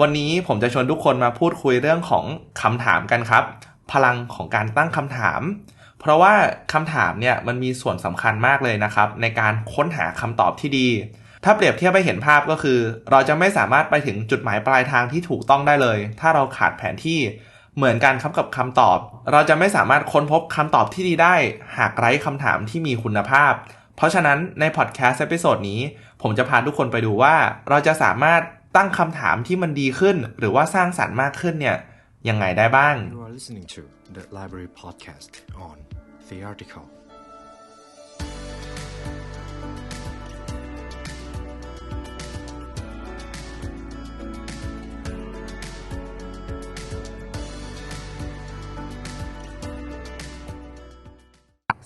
วันนี้ผมจะชวนทุกคนมาพูดคุยเรื่องของคำถามกันครับ พลังของการตั้งคำถาม เพราะว่าคำถามเนี่ยมันมีส่วนสำคัญมากเลยนะครับ ในการค้นหาคำตอบที่ดี ถ้าเปรียบเทียบไปเห็นภาพก็คือ เราจะไม่สามารถไปถึงจุดหมายปลายทางที่ถูกต้องได้เลย ถ้าเราขาดแผนที่เหมือนกันครับกับคำตอบ เราจะไม่สามารถค้นพบคำตอบที่ดีได้ หากไร้คำถามที่มีคุณภาพ เพราะฉะนั้นในพอดแคสต์เอพิโซดนี้ ผมจะพาทุกคนไปดูว่า เราจะสามารถ ตั้งคำถามที่มันดีขึ้น หรือว่าสร้างสรรค์มากขึ้นเนี่ยยังไงได้บ้าง You are listening to the Library Podcast on The Article.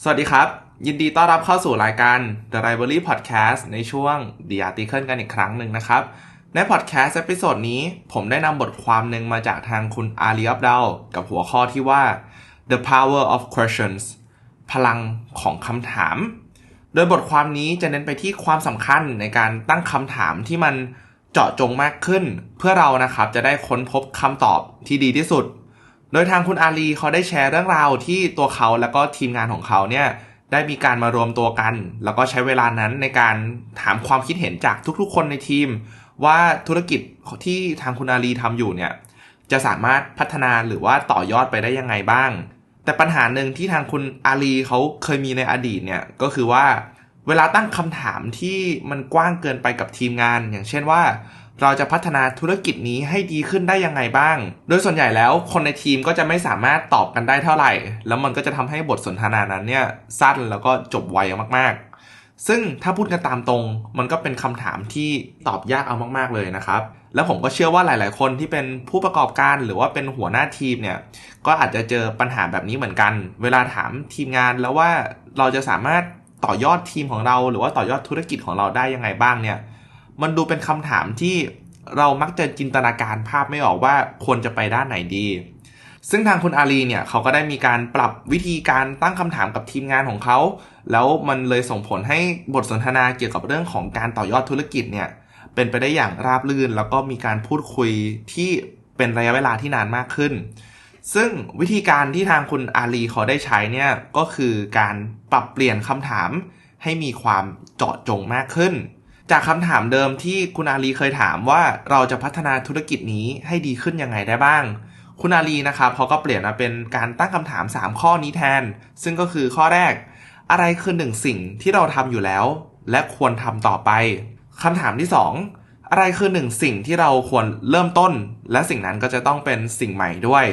สวัสดีครับ ยินดีต้อนรับเข้าสู่รายการ The Library Podcast ในช่วง The Article กันอีกครั้งหนึ่งนะครับ ในพอดแคสต์เอพิโซดนี้ ผมได้นำบทความหนึ่งมาจากทางคุณอาลีอับดาวกับหัวข้อที่ว่า The Power of Questions พลังของคำถาม โดยบทความนี้จะเน้นไปที่ความสำคัญในการตั้งคำถามที่มันเจาะจงมากขึ้น เพื่อเรานะครับจะได้ค้นพบคำตอบที่ดีที่สุด โดยทางคุณอาลีเขาได้แชร์เรื่องราวที่ตัวเขาแล้วก็ทีมงานของเขาเนี่ยได้มีการมารวมตัวกัน แล้วก็ใช้เวลานั้นในการถามความคิดเห็นจากทุกๆ คนในทีม ว่าธุรกิจที่ทางคุณอาลีทำอยู่เนี่ยจะสามารถพัฒนาหรือว่าต่อยอดไปได้ยังไงบ้าง แต่ปัญหาหนึ่งที่ทางคุณอาลีเขาเคยมีในอดีตเนี่ยก็คือว่าเวลาตั้งคำถามที่มันกว้างเกินไปกับทีมงาน อย่างเช่นว่า เราจะพัฒนาธุรกิจนี้ให้ดีขึ้นได้ยังไงบ้าง โดยส่วนใหญ่แล้วคนในทีมก็จะไม่สามารถตอบกันได้เท่าไหร่ แล้วมันก็จะทำให้บทสนทนานั้นเนี่ยสั้นแล้วก็จบไวมากๆ ซึ่งถ้าพูดกันตามตรง มันก็เป็นคำถามที่ตอบยากเอามากๆเลยนะครับ แล้วผมก็เชื่อว่าหลาย ๆ คนที่เป็นผู้ประกอบการหรือว่าเป็นหัวหน้าทีมเนี่ย ก็อาจจะเจอปัญหาแบบนี้เหมือนกัน เวลาถามทีมงานแล้วว่าเราจะสามารถต่อยอดทีมของเรา หรือว่าต่อยอดธุรกิจของเราได้ยังไงบ้างเนี่ย มันดูเป็นคำถามที่เรามักจะจินตนาการภาพไม่ออกว่าควรจะไปด้านไหนดี ซึ่งทางคุณอาลีเนี่ยเขาก็ได้มีการปรับวิธีการตั้งคำถามกับทีมงานของเขา แล้วมันเลยส่งผลให้บทสนทนาเกี่ยวกับเรื่องของการต่อยอดธุรกิจเนี่ยเป็นไปได้อย่างราบรื่น แล้วก็มีการพูดคุยที่เป็นระยะเวลาที่นานมากขึ้น ซึ่งวิธีการที่ทางคุณอาลีเขาได้ใช้เนี่ยก็คือการปรับเปลี่ยนคำถามให้มีความเจาะจงมากขึ้น จากคำถามเดิมที่คุณอาลีเคยถามว่าเราจะพัฒนาธุรกิจนี้ให้ดีขึ้นยังไงได้บ้าง คุณอาลีนะครับเขาก็เปลี่ยนมาเป็นการตั้งคำถาม 3 ข้อนี้แทน ซึ่งก็คือข้อแรก อะไรคือหนึ่งสิ่งที่เราทำอยู่แล้ว และควรทำต่อไปคำถามที่ 2 อะไรคือหนึ่งสิ่งที่เราควรเริ่มต้น และสิ่งนั้นก็จะต้องเป็นสิ่งใหม่ด้วย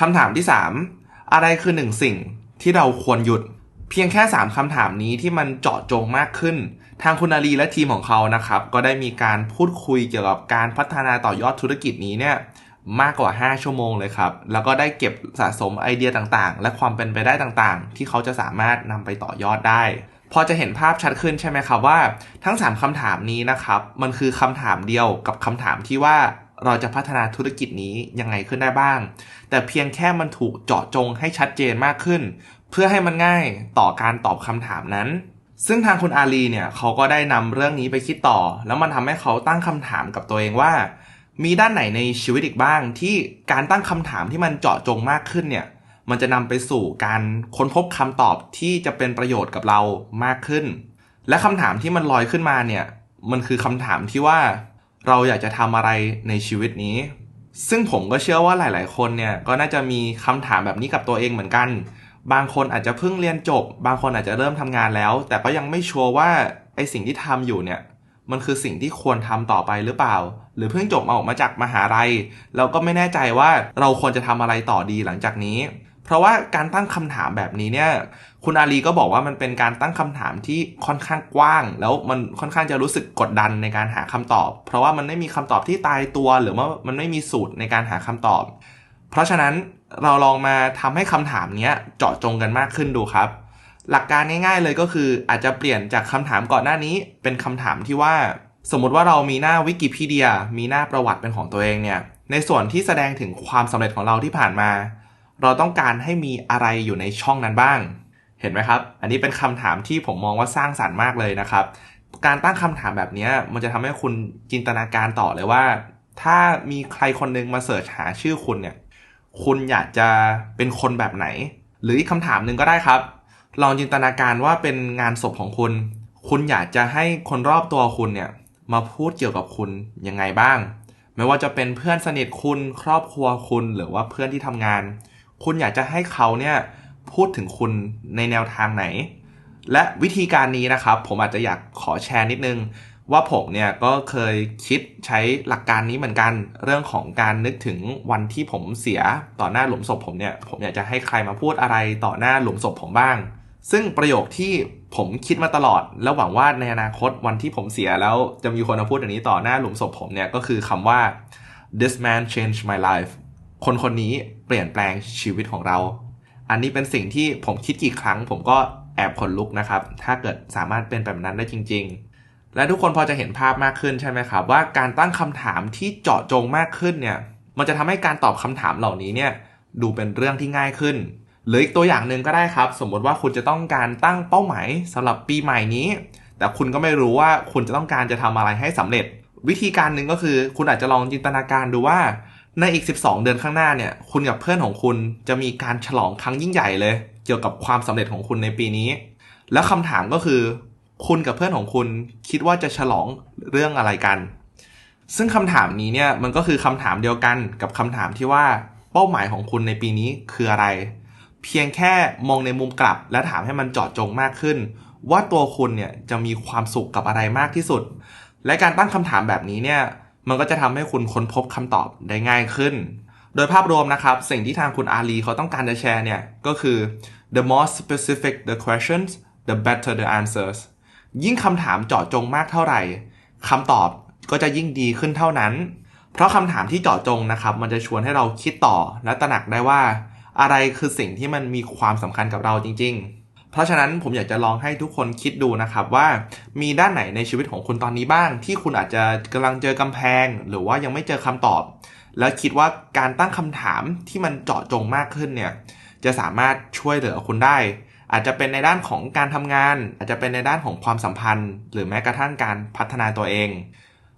คำถามที่ 3 อะไรคือหนึ่งสิ่งที่เราควรหยุด เพียงแค่ 3คำถามนี้ที่มันเจาะจงมากขึ้น ทางคุณอาลีและทีมของเขานะครับ ก็ได้มีการพูดคุยเกี่ยวกับการพัฒนาต่อยอดธุรกิจนี้เนี่ย มากกว่า 5 ชั่วโมงเลยครับ แล้วก็ได้เก็บสะสมไอเดียต่างๆ และความเป็นไปได้ต่างๆ ที่เขาจะสามารถนำไปต่อยอดได้ พอจะเห็นภาพชัดขึ้นใช่ไหมครับว่า ทั้ง 3คำถามนี้นะครับ มันคือคำถามเดียวกับคำถามที่ว่าเราจะพัฒนาธุรกิจนี้ยังไงขึ้นได้บ้าง แต่เพียงแค่มันถูกเจาะจงให้ชัดเจนมากขึ้น เพื่อให้มันง่ายต่อการตอบคำถามนั้น ซึ่งทางคุณอาลีเนี่ยเขาก็ได้นำเรื่องนี้ไปคิดต่อ แล้วมันทำให้เขาตั้งคำถามกับตัวเองว่า มีด้านไหนในชีวิตอีกบ้าง ที่การตั้งคำถามที่มันเจาะจงมากขึ้นเนี่ย มันจะนำไปสู่การค้นพบคำตอบที่จะเป็นประโยชน์กับเรามากขึ้น และคำถามที่มันลอยขึ้นมาเนี่ย มันคือคำถามที่ว่าเราอยากจะทำอะไรในชีวิตนี้ ซึ่งผมก็เชื่อว่าหลาย ๆ คนเนี่ยก็น่าจะมีคำถามแบบนี้กับตัวเองเหมือนกัน บางคนอาจจะเพิ่งเรียนจบ บางคนอาจจะเริ่มทำงานแล้ว แต่ก็ยังไม่ชัวร์ว่าไอสิ่งที่ทำอยู่เนี่ย มันคือสิ่งที่ควรทำต่อไปหรือเปล่า หรือเพิ่งจบมาออกมาจากมหาลัย เราก็ไม่แน่ใจว่าเราควรจะทำอะไรต่อดีหลังจากนี้ เพราะว่าการตั้งคำถามแบบนี้เนี่ย คุณอาลีก็บอกว่ามันเป็นการตั้งคำถามที่ค่อนข้างกว้าง แล้วมันค่อนข้างจะรู้สึกกดดันในการหาคำตอบ เพราะว่ามันไม่มีคำตอบที่ตายตัว หรือว่ามันไม่มีสูตรในการหาคำตอบ เพราะฉะนั้นเราลองมาทำให้คำถามเนี้ยเจาะจงกันมากขึ้นดูครับ หลักการง่ายๆเลยก็คืออาจจะเปลี่ยนจากคำถามก่อนหน้านี้เป็นคำถามที่ว่า สมมติว่าเรามีหน้าวิกิพีเดีย มีหน้าประวัติเป็นของตัวเองเนี่ย ในส่วนที่แสดงถึงความสำเร็จของเราที่ผ่านมา เราต้องการให้มีอะไรอยู่ในช่องนั้นบ้าง เห็นไหมครับ อันนี้เป็นคำถามที่ผมมองว่าสร้างสรรค์มากเลยนะครับ การตั้งคำถามแบบนี้มันจะทำให้คุณจินตนาการต่อเลยว่า ถ้ามีใครคนหนึงมาเสิร์ชหาชื่อคุณเนี่ย คุณอยากจะเป็นคนแบบไหน หรืออีกคำถามหนึ่งก็ได้ครับ ลองจินตนาการว่าเป็นงานศพของคุณ คุณอยากจะให้คนรอบตัวคุณเนี่ยมาพูดเกี่ยวกับคุณยังไงบ้าง ไม่ว่าจะเป็นเพื่อนสนิทคุณครอบครัวคุณหรือว่าเพื่อนที่ทำงาน คุณอยากจะให้เขาเนี่ยพูดถึงคุณในแนวทางไหน และวิธีการนี้นะครับ ผมอาจจะอยากขอแชร์นิดนึง ว่าผมเนี่ยก็เคยคิดใช้หลักการนี้เหมือนกัน เรื่องของการนึกถึงวันที่ผมเสียต่อหน้าหลุมศพผมเนี่ย ผมอยากจะให้ใครมาพูดอะไรต่อหน้าหลุมศพผมบ้าง ซึ่งประโยคที่ผมคิดมาตลอด แล้วหวังว่าในอนาคตวันที่ผมเสียแล้วจะมีคนมาพูดอย่างนี้ต่อหน้าหลุมศพผมเนี่ยก็คือคำว่า this man changed my life คนคนนี้เปลี่ยนแปลงชีวิตของเรา อันนี้เป็นสิ่งที่ผมคิดกี่ครั้ง ผมก็แอบขนลุกนะครับ ถ้าเกิดสามารถเป็นแบบนั้นได้จริง ๆ และทุกคนพอจะเห็นภาพมากขึ้นใช่ไหมครับ ว่าการตั้งคำถามที่เจาะจงมากขึ้นเนี่ย มันจะทำให้การตอบคำถามเหล่านี้เนี่ยดูเป็นเรื่องที่ง่ายขึ้น หรืออีกตัวอย่างหนึ่งก็ได้ครับ สมมติว่าคุณจะต้องการตั้งเป้าหมายสำหรับปีใหม่นี้ แต่คุณก็ไม่รู้ว่าคุณจะต้องการจะทำอะไรให้สำเร็จ วิธีการหนึ่งก็คือ คุณอาจจะลองจินตนาการดูว่า ในอีก 12 เดือนข้างหน้าเนี่ย คุณกับเพื่อนของคุณจะมีการฉลองครั้งยิ่งใหญ่เลย เกี่ยวกับความสำเร็จของคุณในปีนี้ แล้วคำถามก็คือ คุณกับเพื่อนของคุณคิดว่าจะฉลองเรื่องอะไรกัน ซึ่งคำถามนี้เนี่ยมันก็คือคำถามเดียวกันกับคำถามที่ว่าเป้าหมายของคุณในปีนี้คืออะไร เพียงแค่มองในมุมกลับ และถามให้มันเจาะจงมากขึ้น ว่าตัวคุณเนี่ยจะมีความสุขกับอะไรมากที่สุด และการตั้งคำถามแบบนี้เนี่ยมันก็จะทำให้คุณค้นพบคำตอบได้ง่ายขึ้น โดยภาพรวมนะครับ สิ่งที่ทางคุณอาลีเขาต้องการจะแชร์เนี่ยก็คือ the more specific the questions the better the answers ยิ่งคำถามเจาะจงมากเท่าไหร่คำตอบก็จะยิ่งดีขึ้นเท่านั้น เพราะคำถามที่เจาะจงนะครับ มันจะชวนให้เราคิดต่อและตระหนักได้ว่า อะไรคือสิ่งที่มันมีความสำคัญกับเราจริง ๆ เพราะฉะนั้นผมอยากจะลองให้ทุกคนคิดดูนะครับว่ามีด้านไหนในชีวิตของคุณตอนนี้บ้าง ที่คุณอาจจะกำลังเจอกำแพง หรือว่ายังไม่เจอคำตอบ แล้วคิดว่าการตั้งคำถามที่มันเจาะจงมากขึ้นเนี่ยจะสามารถช่วยเหลือคุณได้ อาจจะเป็นในด้านของการทำงาน อาจจะเป็นในด้านของความสัมพันธ์ หรือแม้กระทั่งการพัฒนาตัวเอง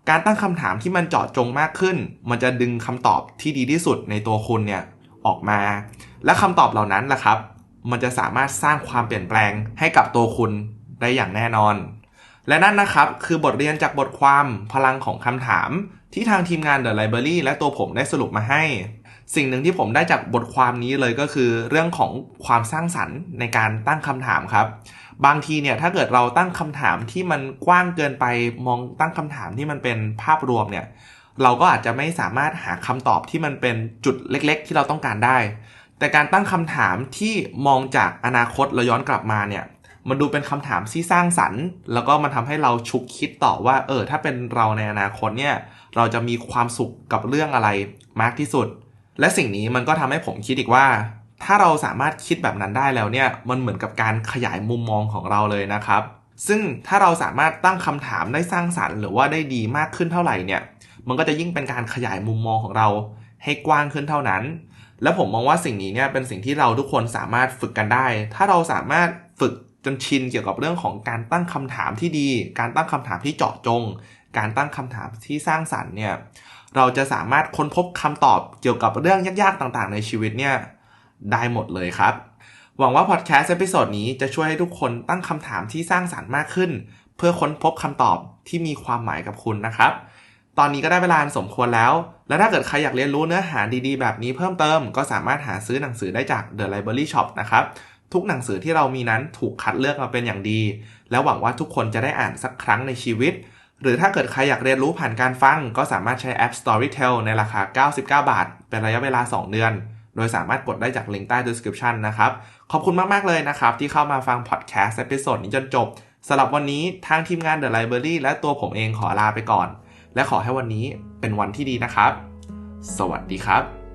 การตั้งคำถามที่มันเจาะจงมากขึ้น มันจะดึงคำตอบที่ดีที่สุดในตัวคุณเนี่ยออกมา และคำตอบเหล่านั้นแหละครับ มันจะสามารถสร้างความเปลี่ยนแปลงให้กับตัวคุณได้อย่างแน่นอน และนั่นนะครับคือบทเรียนจากบทความพลังของคำถาม ที่ทางทีมงาน The Library และตัวผมได้สรุปมาให้ สิ่งหนึ่งที่ผมได้จากบทความนี้เลยก็คือ เรื่องของความสร้างสรรค์ในการตั้งคำถามครับบางทีเนี่ยถ้าเกิดเราตั้งคำถามที่มันกว้างเกินไปมองตั้งคำถามที่มันเป็นภาพรวมเนี่ยเราก็อาจจะไม่สามารถหาคำตอบที่มันเป็นจุดเล็ก ๆ ที่เราต้องการได้ แต่การตั้งคำถามที่มองจากอนาคตเราย้อนกลับมาเนี่ยมันดูเป็นคำถามที่สร้างสรรค์ แล้วก็มันทำให้เราฉุกคิดต่อว่า เออ ถ้าเป็นเราในอนาคตเนี่ยเราจะมีความสุขกับเรื่องอะไรมากที่สุด และสิ่งนี้มันก็ทำให้ผมคิดอีกว่า ถ้าเราสามารถคิดแบบนั้นได้แล้วเนี่ยมันเหมือนกับการขยายมุมมองของเราเลยนะครับ ซึ่งถ้าเราสามารถตั้งคำถามได้สร้างสรรค์หรือว่าได้ดีมากขึ้นเท่าไหร่เนี่ยมันก็จะยิ่งเป็นการขยายมุมมองของเราให้กว้างขึ้นเท่านั้น และผมมองว่าสิ่งนี้เนี่ยเป็นสิ่งที่เราทุกคนสามารถฝึกกันได้ ถ้าเราสามารถฝึกจนชินเกี่ยวกับเรื่องของการตั้งคำถามที่ดี การตั้งคำถามที่เจาะจง การตั้งคำถามที่สร้างสรรค์เนี่ย เราจะสามารถค้นพบคำตอบเกี่ยวกับเรื่องยากๆต่างๆ ในชีวิตเนี่ยได้หมดเลยครับ หวังว่าพอดแคสต์เอพิโซดนี้จะช่วยให้ทุกคนตั้งคำถามที่สร้างสรรค์มากขึ้น เพื่อค้นพบคำตอบที่มีความหมายกับคุณนะครับ ตอนนี้ก็ได้เวลาสมควรแล้ว และถ้าเกิดใครอยากเรียนรู้เนื้อหาดีๆ แบบนี้เพิ่มเติม ก็สามารถหาซื้อหนังสือได้จาก The Library Shop นะครับ ทุกหนังสือที่เรามีนั้นถูกคัดเลือกมาเป็นอย่างดี และหวังว่าทุกคนจะได้อ่านสักครั้งในชีวิต หรือถ้าเกิดใครอยากเรียนรู้ผ่านการฟัง ก็สามารถใช้แอป Storytel ในราคา 99 บาท เป็นระยะเวลา 2 เดือน โดยสามารถกดได้จากลิงก์ใต้ description นะครับ ขอบคุณมากๆเลยนะครับที่เข้ามาฟังพอดแคสต์เอพิโซดนี้จนจบสำหรับวันนี้ทางทีมงาน The Library และตัวผมเองขอลาไปก่อน และขอให้วันนี้เป็นวันที่ดีนะครับ สวัสดีครับ